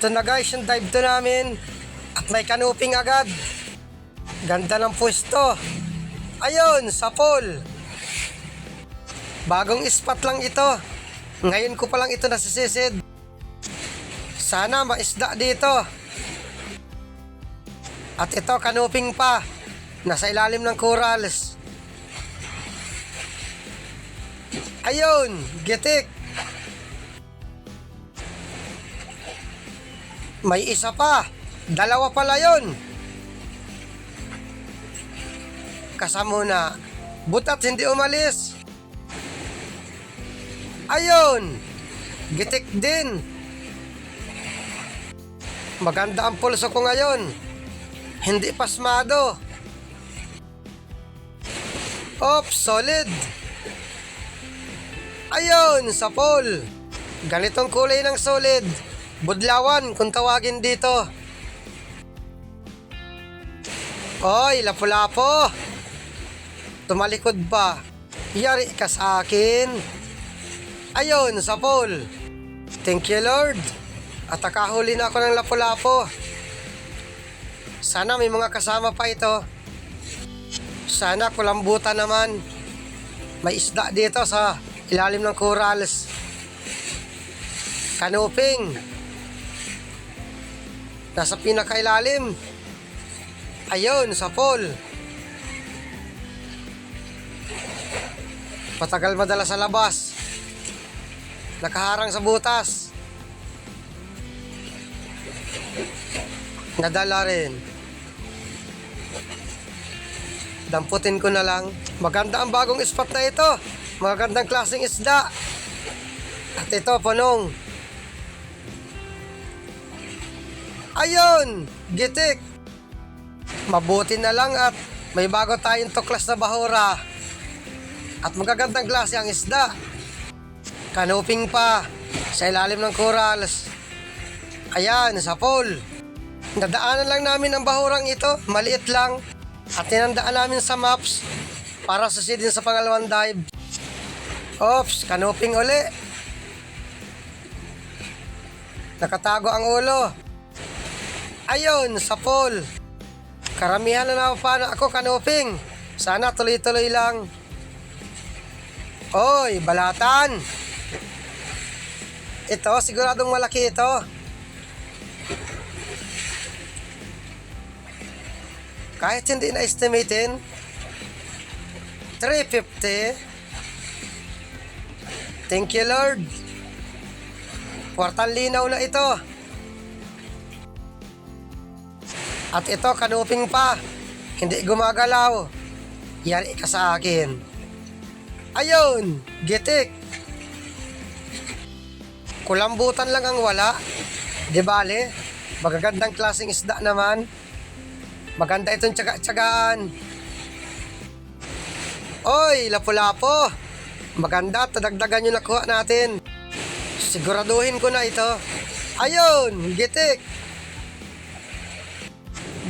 Ito na guys, yung dive to namin. At may kanuping agad. Ganda ng pwesto. Ayun, sa pool. Bagong spot lang ito. Ngayon ko pa lang ito nasisisid. Sana maisda dito. At ito, kanuping pa. Nasa ilalim ng corals. Ayun, gitik. May isa pa. Dalawa pala yon. Kasama na. Butat hindi umalis. Ayun. Gitik din. Maganda ang pulso ko ngayon. Hindi pasmado. Ops, solid. Ayun, sa pole. Ganitong kulay ng solid. Budlawan kung tawagin dito. Oy, lapu-lapo. Tumalikod pa. Yari ka sa akin. Ayun, sa pole. Thank you, Lord. At nakahuli na ako ng lapu-lapo. Sana may mga kasama pa ito. Sana kulambutan naman. May isda dito sa ilalim ng corals. Kanuping. Nasa pinakailalim. Ayun, sa pool. Patagal madala sa labas. Nakaharang sa butas. Nadala rin. Damputin ko na lang. Maganda ang bagong spot na ito. Magandang klaseng isda. At ito, punong. Ayun! Gitik! Mabuti na lang at may bago tayong tuklas na bahura. At magagandang klase ang isda. Kanuping pa sa ilalim ng corals. Ayan, sa pool. Nadaanan lang namin ang bahurang ito, maliit lang. At tinandaan namin sa maps para susidin sa pangalawang dive. Ops, kanuping uli. Nakatago ang ulo. Ayun, sa pool. Karamihan na napapano ako kanuping. Sana tuloy-tuloy lang. Oy, balatan. Ito, siguradong malaki ito. Kahit hindi na estimatein, 350. Thank you, Lord. Kwartang linaw na ito. At ito, kanuping pa. Hindi gumagalaw. Yari ka sa akin. Ayun, gitik. Kulambutan lang ang wala. Di bale, magagandang klaseng isda naman. Maganda itong tsaga-tsagaan. Oy, lapu-lapo. Maganda, tadagdagan yung nakuha natin. Siguraduhin ko na ito. Ayun, gitik.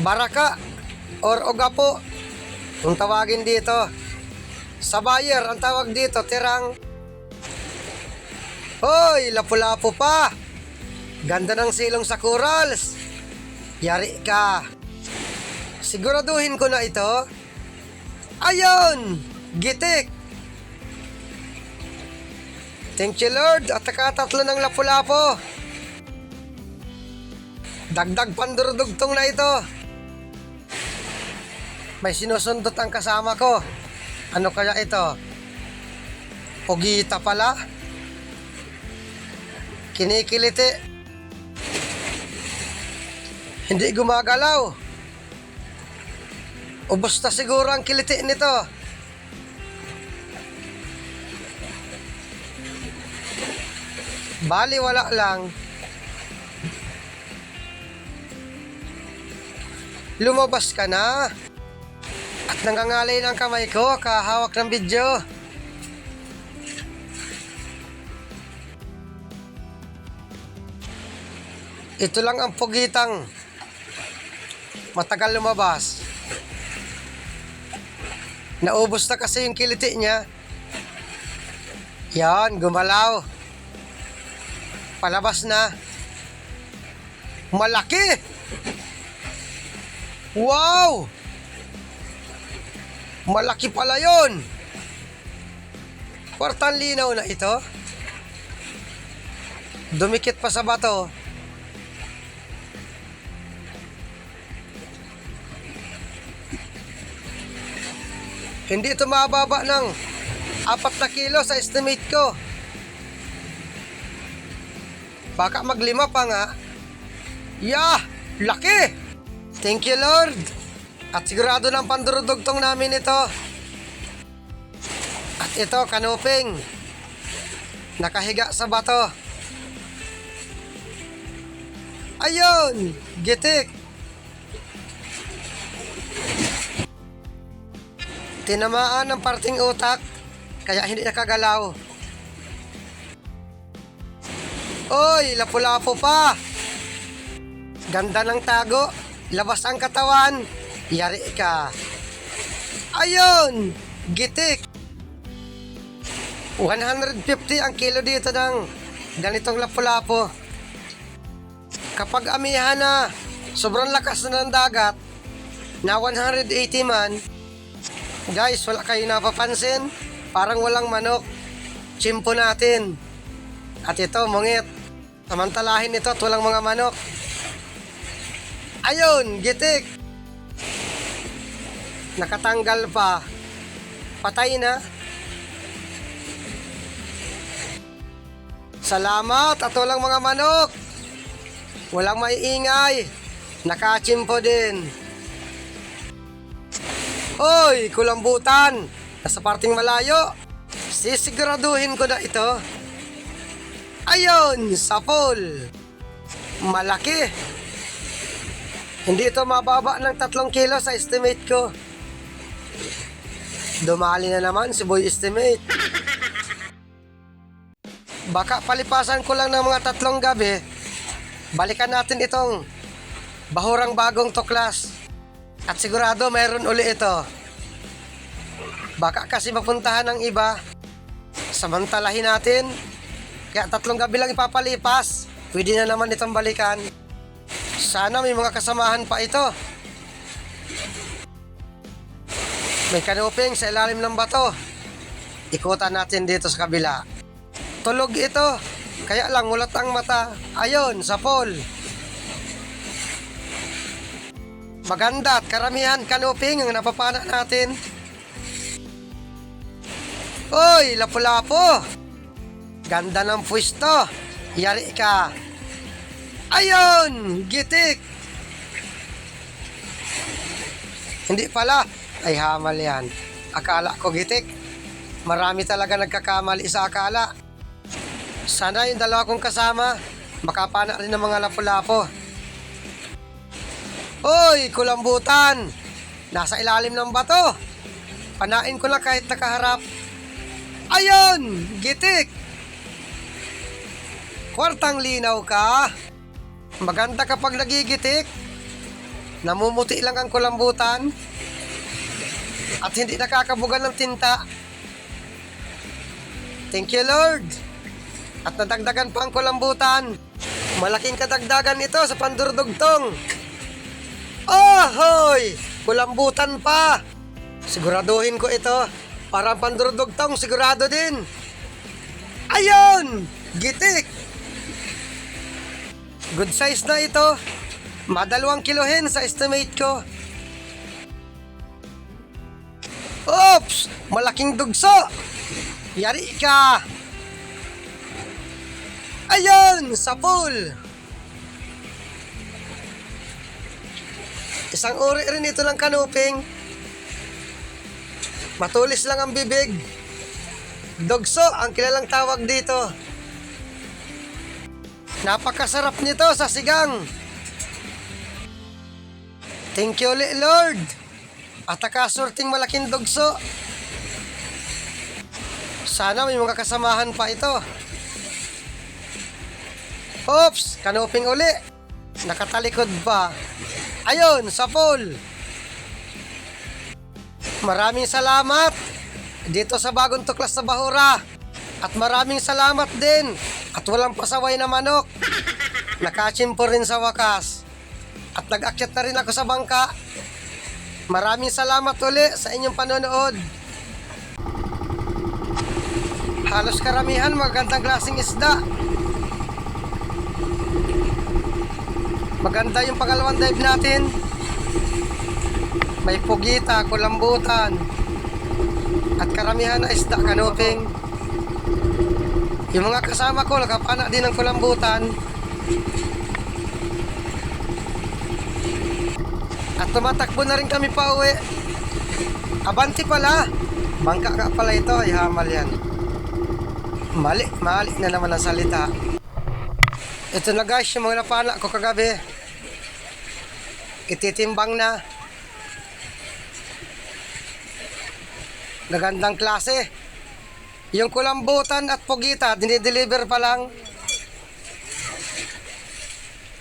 Baraka or ogapo. Kung tawagin dito. Sa buyer, ang tawag dito, tirang. Hoy, lapu-lapo pa. Ganda ng silong sa corals. Yari ka. Siguraduhin ko na ito. Ayun! Gitik! Thank you Lord at nakatatlo ng lapu-lapo. Dagdag pandurudugtong na ito. May sinusundot ang kasama ko. Ano kaya ito? Pugita pala? Kinikiliti. Hindi gumagalaw. Ubus na siguro ang kiliti nito. Bali, wala lang. Lumabas ka na. At nangangalay ng kamay ko, kahawak ng video. Ito lang ang pugitang matagal lumabas. Naubos na kasi yung kiliti niya. Yan, gumalaw. Palabas na. Malaki! Wow! Malaki pala yon. Kwartang linaw na ito. Dumikit pa sa bato. Hindi ito mababa ng apat na kilo sa estimate ko. Baka maglima pa nga. Yeah! Laki! Thank you, Lord! At sigurado ng pandurudugtong namin ito. At ito, kanuping. Nakahiga sa bato. Ayun! Gitik! Tinamaan ng parting utak, kaya hindi nakagalaw. Oy, lapu-lapo pa! Ganda ng tago, labas ang katawan, yari ka. Ayun! Gitik! 150 ang kilo dito ng ganitong lapu-lapo. Kapag amihan na, sobrang lakas na ng dagat, na 180 man, guys, wala kayo napapansin, parang walang manok. Chimpo natin. At ito, mungit. Samantalahin ito at walang mga manok. Ayun, gitik. Nakatanggal pa. Patay na. Salamat at walang mga manok. Walang maiingay. Nakachimpo din. Hoy, kulambutan. Nasa parting malayo. Sisiguraduhin ko na ito. Ayun, sapol. Malaki. Hindi ito mababa ng tatlong kilo sa estimate ko. Dumali na naman si Boy Estimate. Baka palipasan ko lang ng mga tatlong gabi. Balikan natin itong bahurang bagong tuklas. At sigurado mayroon uli ito. Baka kasi mapuntahan ng iba. Samantalahin natin. Kaya tatlong gabi lang ipapalipas. Pwede na naman itong balikan. Sana may mga kasamahan pa ito. May kanuping sa ilalim ng bato. Ikutan natin dito sa kabila. Tulog ito. Kaya lang mulat ang mata. Ayon, sa pole. Maganda at karamihan kanuping ang napapana natin. Oy, lapu-lapo. Ganda ng pwesto. Yari ka. Ayon, gitik. Hindi pala. Ay hamal yan. Akala ko gitik. Marami talaga nagkakamali sa akala. Sana yung dalawa kong kasama, makapana rin ng mga lapu-lapo. Oy, kulambutan! Nasa ilalim ng bato. Panain ko na kahit nakaharap. Ayon! Gitik! Kwartang linaw ka. Maganda kapag nagigitik. Namumuti lang ang kulambutan. At hindi nakakabugan ng tinta. Thank you, Lord. At nadagdagan pa ang kulambutan. Malaking kadagdagan ito sa pandurdugtong. Oh, hoy! Kulambutan pa! Siguraduhin ko ito. Para pandurdugtong sigurado din. Ayon! Gitik! Good size na ito. Madalawang kilohin sa estimate ko. Oops! Malaking dugso! Yari ka! Ayun! Sa pool! Isang uri rin ito ng kanuping. Matulis lang ang bibig. Dogso ang kilalang tawag dito. Napakasarap nito sa sigang. Thank you Lord. At nakasurting malaking dogso. Sana may mga kasamahan pa ito. Oops, kanuping uli. Nakatalikod pa. Ayun, sa pool. Maraming salamat dito sa bagong tuklas sa Bahura. At maraming salamat din at walang pasaway na manok. Nakachimpo rin sa wakas. At nag-akyat na rin ako sa bangka. Maraming salamat uli sa inyong panonood. Halos karamihan magandang klaseng isda. Maganda yung pangalawang dive natin. May pugita, kulambutan. At karamihan na isda, kanuping. Yung mga kasama ko, nakapana din ng kulambutan. At tumatakbo na rin kami pa uwi. Abanti pala. Bangka ka pala ito, ay hamal yan. Mali, mali na naman ang salita. Ito na guys, yung mga napana ko kagabi. Ititimbang na. Gagandang klase. Yung kulambutan at pugita, dinideliver pa lang.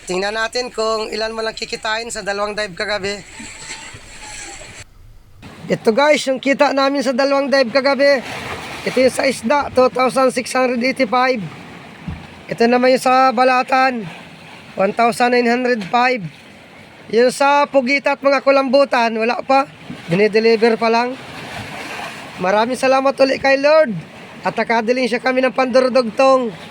Tingnan natin kung ilan mo lang kikitain sa dalawang dive kagabi. Ito guys, yung kita namin sa dalawang dive kagabi. Ito yung sa isda, 2,685. Ito naman yung sa balatan, 1,905. Yung sa pugita at mga kulambutan, wala pa. Dinideliver pa lang. Maraming salamat ulit kay Lord. At nakadiling siya kami ng pandurudugtong.